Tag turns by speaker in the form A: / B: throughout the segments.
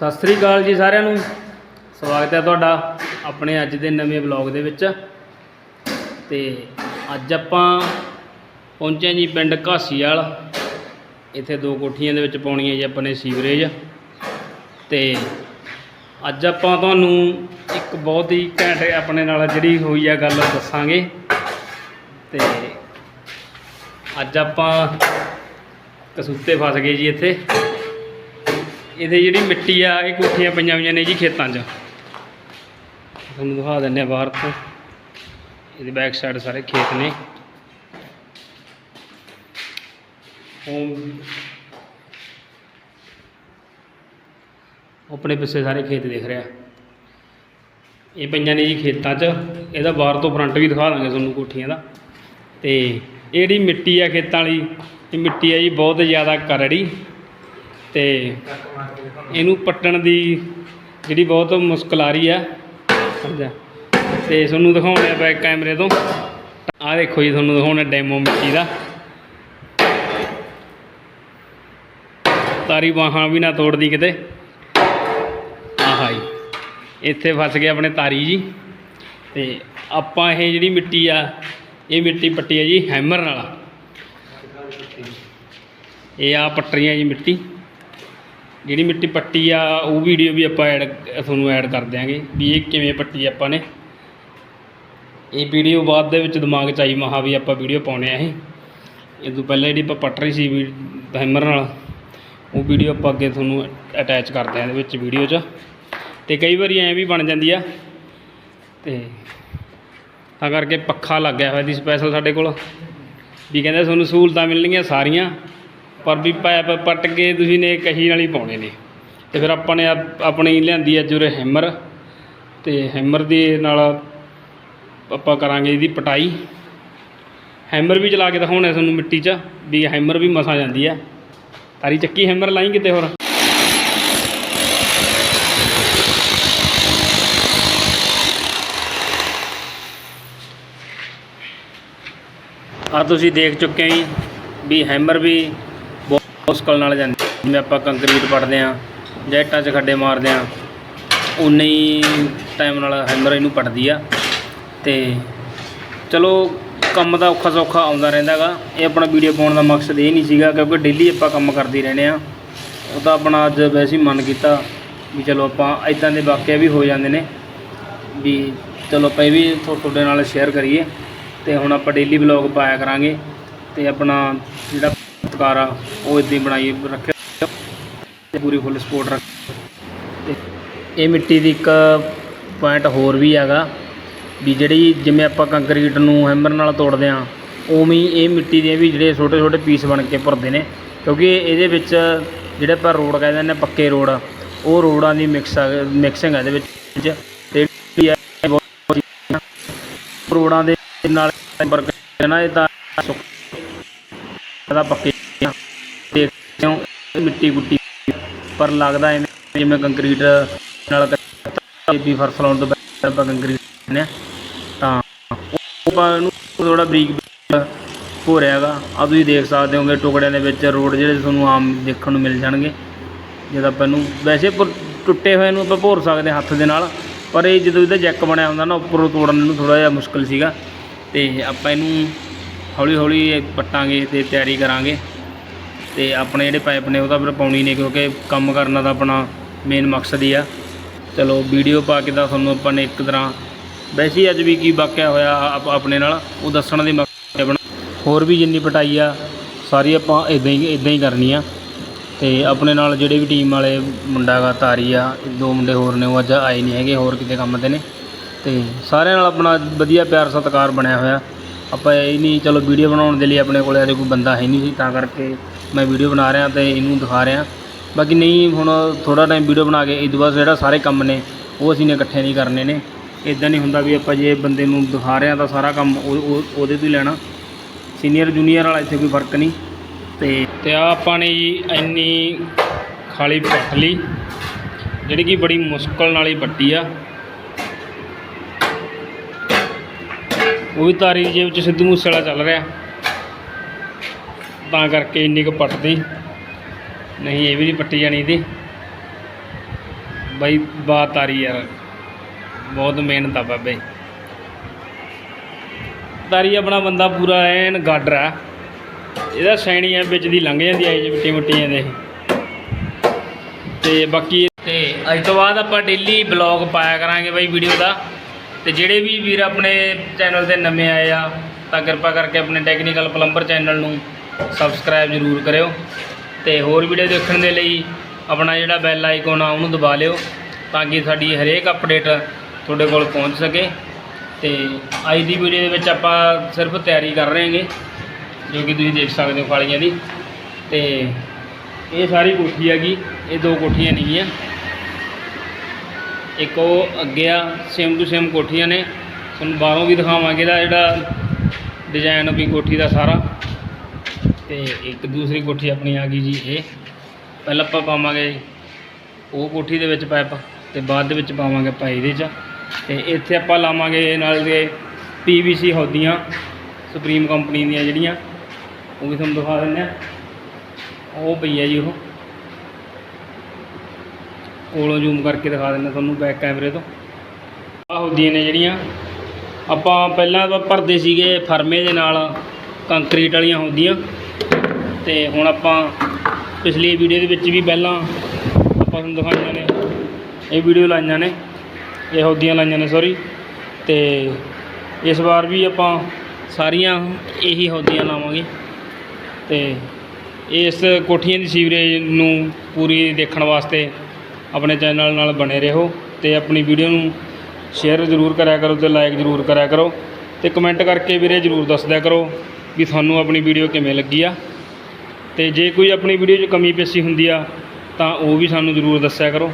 A: ਸਤਿ ਸ੍ਰੀ ਅਕਾਲ ਜੀ ਸਾਰਿਆਂ ਨੂੰ। ਸਵਾਗਤ ਹੈ ਤੁਹਾਡਾ ਆਪਣੇ ਅੱਜ ਦੇ ਨਵੇਂ ਵਲੌਗ ਦੇ ਵਿੱਚ। ਤੇ ਅੱਜ ਆਪਾਂ ਪਹੁੰਚੇ ਜੀ ਪਿੰਡ ਘਾਸੀਵਾਲ। ਇੱਥੇ ਦੋ ਕੋਠੀਆਂ ਦੇ ਵਿੱਚ ਪਾਉਣੀ ਹੈ ਜੀ ਆਪਣੇ ਸੀਵਰੇਜ। ਤੇ ਅੱਜ ਆਪਾਂ ਤੁਹਾਨੂੰ ਇੱਕ ਬਹੁਤ ਹੀ ਘੈਂਟ ਆਪਣੇ ਨਾਲ ਜਿਹੜੀ ਹੋਈ ਆ ਗੱਲ ਦੱਸਾਂਗੇ। ਤੇ ਅੱਜ ਆਪਾਂ ਕਸੂਤੇ ਫਸ ਗਏ ਜੀ ਇੱਥੇ। ਇਹਦੇ ਜਿਹੜੀ ਮਿੱਟੀ ਆ, ਇਹ ਕੋਠੀਆਂ ਪਈਆਂ ਹੋਈਆਂ ਨੇ ਜੀ ਖੇਤਾਂ 'ਚ। ਤੁਹਾਨੂੰ ਦਿਖਾ ਦਿੰਦੇ ਆ ਬਾਹਰ ਤੋਂ। ਇਹਦੀ ਬੈਕ ਸਾਈਡ ਸਾਰੇ ਖੇਤ ਨੇ। ਆਪਣੇ ਪਿੱਛੇ ਸਾਰੇ ਖੇਤ ਦਿਖ ਰਿਹਾ। ਇਹ ਪਈਆਂ ਨੇ ਜੀ ਖੇਤਾਂ 'ਚ। ਇਹਦਾ ਬਾਹਰ ਤੋਂ ਫਰੰਟ ਵੀ ਦਿਖਾ ਦਾਂਗੇ ਤੁਹਾਨੂੰ ਕੋਠੀਆਂ ਦਾ। ਤੇ ਇਹ ਜਿਹੜੀ ਮਿੱਟੀ ਆ ਖੇਤਾਂ ਵਾਲੀ, ਇਹ ਮਿੱਟੀ ਆ ਜੀ ਬਹੁਤ ਜ਼ਿਆਦਾ ਕਰੜੀ। ਤੇ ਇਹਨੂੰ ਪੱਟਣ ਦੀ ਜਿਹੜੀ ਬਹੁਤ ਮੁਸ਼ਕਲ ਆ ਰਹੀ ਆ ਸਮਝਿਆ? ਤੇ ਤੁਹਾਨੂੰ ਦਿਖਾਉਣੇ ਆ ਬੈਕ ਕੈਮਰੇ ਤੋਂ। ਆਹ ਦੇਖੋ ਜੀ, ਤੁਹਾਨੂੰ ਦਿਖਾਉਣਾ ਡੈਮੋ ਮਿੱਟੀ ਦਾ। ਤਾਰੀ ਬਾਹਾਂ ਵੀ ਨਾ ਤੋੜਦੀ ਕਿਤੇ। ਆਹਾ ਜੀ, ਇੱਥੇ ਫਸ ਗਿਆ ਆਪਣੇ ਤਾਰੀ ਜੀ। ਤੇ ਆਪਾਂ ਇਹ ਜਿਹੜੀ ਮਿੱਟੀ ਆ, ਇਹ ਮਿੱਟੀ ਪੱਟੀ ਆ ਜੀ ਹੈਮਰ ਨਾਲ ਇਹ ਆ ਪੱਟਰੀਆਂ ਜੀ ਮਿੱਟੀ। ਜਿਹੜੀ ਮਿੱਟੀ ਪੱਟੀ ਆ, ਉਹ ਵੀਡੀਓ ਵੀ ਆਪਾਂ ਐਡ ਤੁਹਾਨੂੰ ਐਡ ਕਰ ਦਿਆਂਗੇ ਵੀ ਇਹ ਕਿਵੇਂ ਪੱਟੀ ਆਪਾਂ ਨੇ। ਇਹ ਵੀਡੀਓ ਬਾਅਦ ਦੇ ਵਿੱਚ ਦਿਮਾਗ 'ਚ ਆਈ ਮਹਾ ਵੀ ਆਪਾਂ ਵੀਡੀਓ ਪਾਉਣੇ ਆ ਇਹ। ਇਹ ਤੋਂ ਪਹਿਲਾਂ ਜਿਹੜੀ ਆਪਾਂ ਪੱਟ ਰਹੀ ਸੀ ਵੀ ਹੈਮਰ ਨਾਲ, ਉਹ ਵੀਡੀਓ ਆਪਾਂ ਅੱਗੇ ਤੁਹਾਨੂੰ ਅਟੈਚ ਕਰਦੇ ਆਂ ਇਹਦੇ ਵਿੱਚ ਵੀਡੀਓ 'ਚ। ਤੇ ਕਈ ਵਾਰੀ ਐਂ ਵੀ ਬਣ ਜਾਂਦੀ ਆ। ਤੇ ਤਾਂ ਕਰਕੇ ਪੱਖਾ ਲੱਗਿਆ ਹੋਇਆ ਦੀ ਸਪੈਸ਼ਲ ਸਾਡੇ ਕੋਲ। ਵੀ ਕਹਿੰਦੇ ਤੁਹਾਨੂੰ ਸਹੂਲਤਾਂ ਮਿਲਣਗੀਆਂ ਸਾਰੀਆਂ। ਪਰ ਵੀ ਪੈਪ ਪੱਟ ਕੇ ਤੁਸੀਂ ਨੇ ਕਹੀ ਨਾਲ ਹੀ ਪਾਉਣੇ ਨੇ। ਤੇ ਫਿਰ ਆਪਾਂ ਨੇ ਆਪਣੀ ਲਿਆਂਦੀ ਹੈ ਜੁਰੇ ਹੈਮਰ। ਤੇ ਹੈਮਰ ਦੇ ਨਾਲ ਆਪਾਂ ਕਰਾਂਗੇ ਇਹਦੀ ਪਟਾਈ। ਹੈਮਰ ਵੀ ਚਲਾ ਕੇ ਦਿਖਾਉਣਾ ਤੁਹਾਨੂੰ ਮਿੱਟੀ 'ਚ, ਵੀ ਹੈਮਰ ਵੀ ਮਸਾ ਜਾਂਦੀ ਆ। ਤਾਰੀ ਚੱਕੀ ਹੈਮਰ ਲਾਈ ਕਿਤੇ ਹੋਰ? ਆ ਤੁਸੀਂ ਦੇਖ ਚੁੱਕੇ ਹੋ ਜੀ, ਵੀ ਹੈਮਰ ਵੀ ਮੁਸ਼ਕਲ ਨਾਲ ਜਾਂਦੀ ਜਿਵੇਂ ਆਪਾਂ ਕੰਕਰੀਟ ਪੜਦੇ ਆ ਜਾਂ ਇੱਟਾਂ 'ਚ ਖੱਡੇ ਮਾਰਦੇ ਆ ਉਨੇ ਹੀ ਟਾਈਮ ਨਾਲ ਹੈਮਰ ਇਹਨੂੰ ਪੜਦੀ ਆ। ਤੇ ਚਲੋ, ਕੰਮ ਦਾ ਔਖਾ ਸੌਖਾ ਆਉਂਦਾ ਰਹਿੰਦਾ ਗਾ। ਇਹ ਆਪਣਾ ਵੀਡੀਓ ਪਾਉਣ ਦਾ ਮਕਸਦ ਇਹ ਨਹੀਂ ਸੀਗਾ, ਕਿਉਂਕਿ ਡੇਲੀ ਆਪਾਂ ਕੰਮ ਕਰਦੇ ਰਹਿੰਦੇ ਆ ਉਹ ਤਾਂ ਆਪਣਾ ਅੱਜ ਵੈਸੇ ਹੀ ਮਨ ਕੀਤਾ ਵੀ ਚਲੋ ਆਪਾਂ ਇਦਾਂ ਦੇ ਵਾਕਿਆ ਵੀ ਹੋ ਜਾਂਦੇ ਨੇ, ਵੀ ਚਲੋ ਆਪਾਂ ਇਹ ਵੀ ਥੋ- ਤੁਹਾਡੇ ਨਾਲ ਸ਼ੇਅਰ ਕਰੀਏ। ਤੇ ਹੁਣ ਆਪਾਂ ਡੇਲੀ ਵਲੌਗ ਪਾਇਆ ਕਰਾਂਗੇ। ਤੇ ਆਪਣਾ ਜਿਹੜਾ ਪੱਤਕਾਰ ਆ ਉਹ ਇਦਾਂ ਹੀ ਬਣਾਈ, ਰੱਖਿਆ। ਤੇ ਪੂਰੀ ਫੁੱਲ ਸਪੋਰਟ ਰੱਖ। ਇਹ ਮਿੱਟੀ ਦੀ ਇੱਕ ਪੁਆਇੰਟ ਹੋਰ ਵੀ ਹੈਗਾ, ਵੀ ਜਿਹੜੀ ਜਿਵੇਂ ਆਪਾਂ ਕੰਕਰੀਟ ਨੂੰ ਹੈਮਰ ਨਾਲ ਤੋੜਦੇ ਆ ਉਵੇਂ ਇਹ ਮਿੱਟੀ ਦੇ ਵੀ ਜਿਹੜੇ ਛੋਟੇ ਛੋਟੇ ਪੀਸ ਬਣ ਕੇ ਭਰਦੇ ਨੇ। ਕਿਉਂਕਿ ਇਹਦੇ ਵਿੱਚ ਜਿਹੜੇ ਆਪਾਂ ਰੋਡ ਕਹਿੰਦੇ ਨੇ, ਪੱਕੇ ਰੋਡ, ਉਹ ਰੋਡਾਂ ਦੀ ਮਿਕਸ ਮਿਕਸਿੰਗ ਹੈ ਇਹਦੇ ਵਿੱਚ। ਤੇ ਰੋਡਾਂ ਦੇ ਨਾਲ ਵਰਕ ਨਾ ਇਹ ਤਾਂ ਦਾ ਪੱਕੇ ਮਿੱਟੀ ਗੁੱਟੀ ਪਰ ਲੱਗਦਾ ਐਵੇਂ ਜਿਵੇਂ ਕੰਕਰੀਟ ਨਾਲ ਵੀ ਫਰਸ਼ ਲਾਉਣ ਤੋਂ ਬਾਅਦ ਆਪਾਂ ਕੰਕਰੀਟ ਨੇ ਤਾਂ ਉਹ ਆਪਾਂ ਨੂੰ ਥੋੜਾ ਬਰੀਕ ਹੋ ਰਿਹਾ ਹੈਗਾ। ਆ ਤੁਸੀਂ ਦੇਖ ਸਕਦੇ ਹੋਗੇ ਟੁਕੜਿਆਂ ਦੇ ਵਿੱਚ ਰੋਡ ਜਿਹੜੇ ਤੁਹਾਨੂੰ ਆਮ ਦੇਖਣ ਨੂੰ ਮਿਲ ਜਾਣਗੇ। ਜਦ ਆਪਾਂ ਨੂੰ ਵੈਸੇ ਟੁੱਟੇ ਹੋਏ ਨੂੰ ਆਪਾਂ ਭੋਰ ਸਕਦੇ ਹਾਂ ਹੱਥ ਦੇ ਨਾਲ। ਪਰ ਇਹ ਜਦੋਂ ਇਹਦਾ ਜੈਕ ਬਣਿਆ ਹੁੰਦਾ ਨਾ, ਉੱਪਰੋਂ ਤੋੜਨ ਨੂੰ ਥੋੜਾ ਜਿਹਾ ਮੁਸ਼ਕਲ ਸੀਗਾ। ਤੇ ਆਪਾਂ ਇਹਨੂੰ ਹੌਲੀ ਹੌਲੀ ਪੱਟਾਂਗੇ ਤੇ ਤਿਆਰੀ ਕਰਾਂਗੇ। ਤੇ ਆਪਣੇ ਜਿਹੜੇ ਪਾਈਪ ਨੇ ਉਹ ਤਾਂ ਫਿਰ ਪਾਉਣੀ ਨੇ ਕਿਉਂਕਿ ਕੰਮ ਕਰਨਾ ਤਾਂ ਆਪਣਾ ਮੇਨ ਮਕਸਦ ਹੀ ਆ। ਚਲੋ ਵੀਡੀਓ ਪਾ ਕੇ ਤਾਂ ਤੁਹਾਨੂੰ ਆਪਾਂ ਨੇ ਇੱਕ ਤਰ੍ਹਾਂ ਵੈਸੇ ਹੀ ਅੱਜ ਵੀ ਕੀ ਵਾਕਿਆ ਹੋਇਆ ਆਪ- ਆਪਣੇ ਨਾਲ, ਉਹ ਦੱਸਣ ਦੇ ਮਕਸਦ ਬਣਾ ਹੋਰ ਵੀ ਜਿੰਨੀ ਪਟਾਈ ਆ, ਸਾਰੀ ਆਪਾਂ ਇਦਾਂ ਹੀ ਇਦਾਂ ਹੀ ਕਰਨੀ ਆ। ਤੇ ਆਪਣੇ ਨਾਲ ਜਿਹੜੇ ਵੀ ਟੀਮ ਵਾਲੇ ਮੁੰਡਾ ਗਾ, ਤਾਰੀ ਆ, ਦੋ ਮੁੰਡੇ ਹੋਰ ਨੇ, ਉਹ ਅੱਜ ਆਏ ਨਹੀਂ ਹੈਗੇ, ਹੋਰ ਕਿਤੇ ਕੰਮ ਤੇ ਨੇ। ਤੇ ਸਾਰਿਆਂ ਨਾਲ ਆਪਣਾ ਵਧੀਆ ਪਿਆਰ ਸਤਿਕਾਰ ਬਣਿਆ ਹੋਇਆ। ਆਪਾਂ ਇਹ ਨਹੀਂ, ਚਲੋ ਵੀਡੀਓ ਬਣਾਉਣ ਦੇ ਲਈ ਆਪਣੇ ਕੋਲੇ ਅਜੇ ਕੋਈ ਬੰਦਾ ਹੈ ਨਹੀਂ ਸੀ, ਤਾਂ ਕਰਕੇ ਮੈਂ ਵੀਡੀਓ ਬਣਾ ਰਿਹਾ ਅਤੇ ਇਹਨੂੰ ਦਿਖਾ ਰਿਹਾ। ਬਾਕੀ ਨਹੀਂ, ਹੁਣ ਥੋੜ੍ਹਾ ਟਾਈਮ ਵੀਡੀਓ ਬਣਾ ਕੇ ਇਹ ਤੋਂ ਬਾਅਦ ਜਿਹੜਾ ਸਾਰੇ ਕੰਮ ਨੇ, ਉਹ ਅਸੀਂ ਨੇ ਇਕੱਠੇ ਨਹੀਂ ਕਰਨੇ ਨੇ। ਇਦਾਂ ਨਹੀਂ ਹੁੰਦਾ ਵੀ ਆਪਾਂ ਜੇ ਬੰਦੇ ਨੂੰ ਦਿਖਾ ਰਹੇ ਹਾਂ ਤਾਂ ਸਾਰਾ ਕੰਮ ਉਹ- ਉਹਦੇ ਤੋਂ ਹੀ ਲੈਣਾ। ਸੀਨੀਅਰ ਜੂਨੀਅਰ ਵਾਲਾ ਇੱਥੇ ਕੋਈ ਫ਼ਰਕ ਨਹੀਂ। ਤੇ ਤੇ ਆ ਆਪਾਂ ਨੇ ਜੀ ਇੰਨੀ ਖਾਲੀ ਪੱਟ ਲਈ ਜਿਹੜੀ ਕਿ ਬੜੀ ਮੁਸ਼ਕਲ ਨਾਲ ਹੀ ਵੱਟੀ ਆ। ਉਹ ਵੀ ਤਾਰੀ ਜੇਬ 'ਚ ਸਿੱਧੂ ਮੂਸੇ ਵਾਲਾ ਚੱਲ ਰਿਹਾ। ਤਾਂ ਕਰਕੇ ਇੰਨੀ ਕੁ ਪੱਟਦੀ। ਨਹੀਂ, ਇਹ ਵੀ ਨਹੀਂ ਪੱਟੀ ਜਾਣੀ ਦੀ ਬਾਈ ਬਾਤ ਆ ਰਹੀ ਯਾਰ। ਬਹੁਤ ਮਿਹਨਤ ਆ ਬਾਬੇ। ਤਾਰੀ ਆਪਣਾ ਬੰਦਾ ਪੂਰਾ ਐਨ ਗਾਡਰ ਆ। ਇਹਦਾ ਸੈਣੀ ਆ ਵਿੱਚ ਦੀ ਲੰਘ ਜਾਂਦੀ ਐ ਜੀ ਮਿੱਟੀ ਮੁੱਟੀ ਦੇ ਤੇ ਬਾਕੀ ਤੇ ਅੱਜ ਤੋਂ ਬਾਅਦ ਆਪਾਂ ਡੇਲੀ ਬਲੌਗ ਪਾਇਆ ਕਰਾਂਗੇ ਬਾਈ ਵੀਡੀਓ ਦਾ। ਤੇ ਜਿਹੜੇ ਵੀ ਵੀਰ ਆਪਣੇ ਚੈਨਲ ਤੇ ਨਵੇਂ ਆਏ ਆ, ਤਾਂ ਕਿਰਪਾ ਕਰਕੇ ਆਪਣੇ ਟੈਕਨੀਕਲ ਪਲੰਬਰ ਚੈਨਲ ਨੂੰ ਸਬਸਕ੍ਰਾਈਬ ਜ਼ਰੂਰ ਕਰਿਓ ਤੇ ਹੋਰ ਵੀਡੀਓ ਦੇਖਣ ਦੇ ਲਈ ਆਪਣਾ ਜਿਹੜਾ ਬੈਲ ਆਈਕਨ ਆ, ਉਹਨੂੰ ਦਬਾ ਲਿਓ ਤਾਂ ਕਿ ਸਾਡੀ ਹਰੇਕ ਅਪਡੇਟ ਤੁਹਾਡੇ ਕੋਲ ਪਹੁੰਚ ਸਕੇ। ਤੇ ਅੱਜ ਦੀ ਵੀਡੀਓ ਦੇ ਵਿੱਚ ਆਪਾਂ ਸਿਰਫ ਤਿਆਰੀ ਕਰ ਰਹੇ ਹਾਂਗੇ, ਜੋ ਕਿ ਤੁਸੀਂ ਦੇਖ ਸਕਦੇ ਹੋ ਫਾਲੀਆਂ ਦੀ। ਤੇ ਇਹ ਸਾਰੀ ਕੋਠੀ ਹੈਗੀ, ਇਹ ਦੋ ਕੋਠੀਆਂ ਨੇਗੀਆਂ। ਇੱਕ ਉਹ ਅੱਗੇ ਆ ਸੇਮ ਟੂ ਸੇਮ ਕੋਠੀਆਂ ਨੇ। ਤੁਹਾਨੂੰ ਬਾਹਰੋਂ ਵੀ ਦਿਖਾਵਾਂਗੇ ਇਹਦਾ ਜਿਹੜਾ ਡਿਜ਼ਾਈਨ ਵੀ ਕੋਠੀ ਦਾ ਸਾਰਾ। ਤੇ ਇੱਕ ਦੂਸਰੀ ਕੋਠੀ ਆਪਣੀ ਆ ਗਈ ਜੀ ਇਹ। ਪਹਿਲਾਂ ਆਪਾਂ ਪਾਵਾਂਗੇ ਉਹ ਕੋਠੀ ਦੇ ਵਿੱਚ ਪਾਈਪ ਤੇ ਬਾਅਦ ਦੇ ਵਿੱਚ ਪਾਵਾਂਗੇ ਆਪਾਂ ਇਹਦੇ 'ਚ। ਤੇ ਇੱਥੇ ਆਪਾਂ ਲਾਵਾਂਗੇ ਨਾਲ ਦੇ ਪੀਵੀਸੀ ਹੌਦੀਆਂ ਸੁਪਰੀਮ ਕੰਪਨੀ ਦੀਆਂ ਜਿਹੜੀਆਂ, ਉਹ ਵੀ ਤੁਹਾਨੂੰ ਦਿਖਾ ਦਿੰਦੇ ਆ। ਉਹ ਪਈ ਹੈ ਜੀ ਉਹ। ਕੋਲੋਂ ਜ਼ੂਮ ਕਰਕੇ ਦਿਖਾ ਦਿੰਦੇ ਤੁਹਾਨੂੰ ਬੈਕ ਕੈਮਰੇ ਤੋਂ। ਆਹ ਹੁੰਦੀਆਂ ਨੇ ਜਿਹੜੀਆਂ, ਆਪਾਂ ਪਹਿਲਾਂ ਤਾਂ ਭਰਦੇ ਸੀਗੇ ਫਰਮੇ ਦੇ ਨਾਲ ਕੰਕਰੀਟ ਵਾਲੀਆਂ ਹੁੰਦੀਆਂ। ਤੇ ਹੁਣ ਆਪਾਂ ਪਿਛਲੀ ਵੀਡੀਓ ਦੇ ਵਿੱਚ ਵੀ ਪਹਿਲਾਂ ਆਪਾਂ ਤੁਹਾਨੂੰ ਦਿਖਾਈਆਂ ਨੇ। ਇਹ ਵੀਡੀਓ ਲਾਈਆਂ ਨੇ। ਇਹ ਹੁੰਦੀਆਂ ਲਾਈਆਂ ਨੇ ਸੌਰੀ ਤੇ ਇਸ ਵਾਰ ਵੀ ਆਪਾਂ ਸਾਰੀਆਂ ਇਹੀ ਹੁੰਦੀਆਂ ਲਾਵਾਂਗੇ। ਤੇ ਇਸ ਕੋਠੀਆਂ ਦੀ ਸੀਵਰੇਜ ਨੂੰ ਪੂਰੀ ਦੇਖਣ ਵਾਸਤੇ ਆਪਣੇ ਚੈਨਲ ਨਾਲ ਬਣੇ ਰਹੋ ਤੇ ਆਪਣੀ ਵੀਡੀਓ ਨੂੰ ਸ਼ੇਅਰ ਜ਼ਰੂਰ ਕਰਿਆ ਕਰੋ ਤੇ ਲਾਈਕ ਜ਼ਰੂਰ ਕਰਿਆ ਕਰੋ ਤੇ ਕਮੈਂਟ ਕਰਕੇ ਵੀਰੇ ਜ਼ਰੂਰ ਦੱਸ ਦਿਆ ਕਰੋ ਵੀ ਤੁਹਾਨੂੰ ਆਪਣੀ ਵੀਡੀਓ ਕਿਵੇਂ ਲੱਗੀ ਆ। ਤੇ ਜੇ ਕੋਈ ਆਪਣੀ ਵੀਡੀਓ 'ਚ ਕਮੀ ਪੇਸ਼ੀ ਹੁੰਦੀ ਆ, ਤਾਂ ਉਹ ਵੀ ਸਾਨੂੰ ਜ਼ਰੂਰ ਦੱਸਿਆ ਕਰੋ,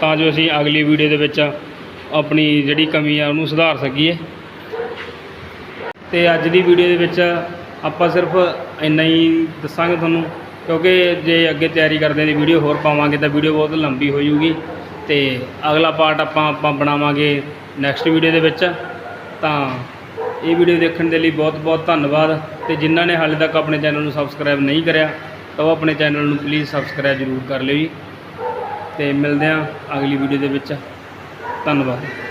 A: ਤਾਂ ਜੋ ਅਸੀਂ ਅਗਲੀ ਵੀਡੀਓ ਦੇ ਵਿੱਚ ਆਪਣੀ ਜਿਹੜੀ ਕਮੀ ਆ, ਉਹਨੂੰ ਸੁਧਾਰ ਸਕੀਏ। ਤੇ ਅੱਜ ਦੀ ਵੀਡੀਓ ਦੇ ਵਿੱਚ ਆਪਾਂ ਸਿਰਫ ਇੰਨਾ ਹੀ ਦੱਸਾਂਗੇ ਤੁਹਾਨੂੰ, ਕਿਉਂਕਿ ਜੇ ਅੱਗੇ ਤਿਆਰੀ ਕਰਦੇ ਦੀ ਵੀਡੀਓ ਹੋਰ ਪਾਵਾਂਗੇ, ਤਾਂ ਵੀਡੀਓ ਬਹੁਤ ਲੰਬੀ ਹੋ ਜਾਊਗੀ। ਤੇ ਅਗਲਾ ਪਾਰਟ ਆਪਾਂ ਆਪਾਂ ਬਣਾਵਾਂਗੇ ਨੈਕਸਟ ਵੀਡੀਓ ਦੇ ਵਿੱਚ, ਤਾਂ ਇਹ ਵੀਡੀਓ ਦੇਖਣ ਦੇ ਲਈ ਬਹੁਤ ਬਹੁਤ ਧੰਨਵਾਦ ਤੇ ਜਿਨ੍ਹਾਂ ਨੇ ਹਾਲੇ ਤੱਕ ਆਪਣੇ ਚੈਨਲ ਨੂੰ ਸਬਸਕ੍ਰਾਈਬ ਨਹੀਂ ਕਰਿਆ, ਤਾਂ ਉਹ ਆਪਣੇ ਚੈਨਲ ਨੂੰ ਪਲੀਜ਼ ਸਬਸਕ੍ਰਾਈਬ ਜ਼ਰੂਰ ਕਰ ਲਿਓ ਜੀ। ਤੇ ਮਿਲਦੇ ਹਾਂ ਅਗਲੀ ਵੀਡੀਓ ਦੇ ਵਿੱਚ। ਧੰਨਵਾਦ।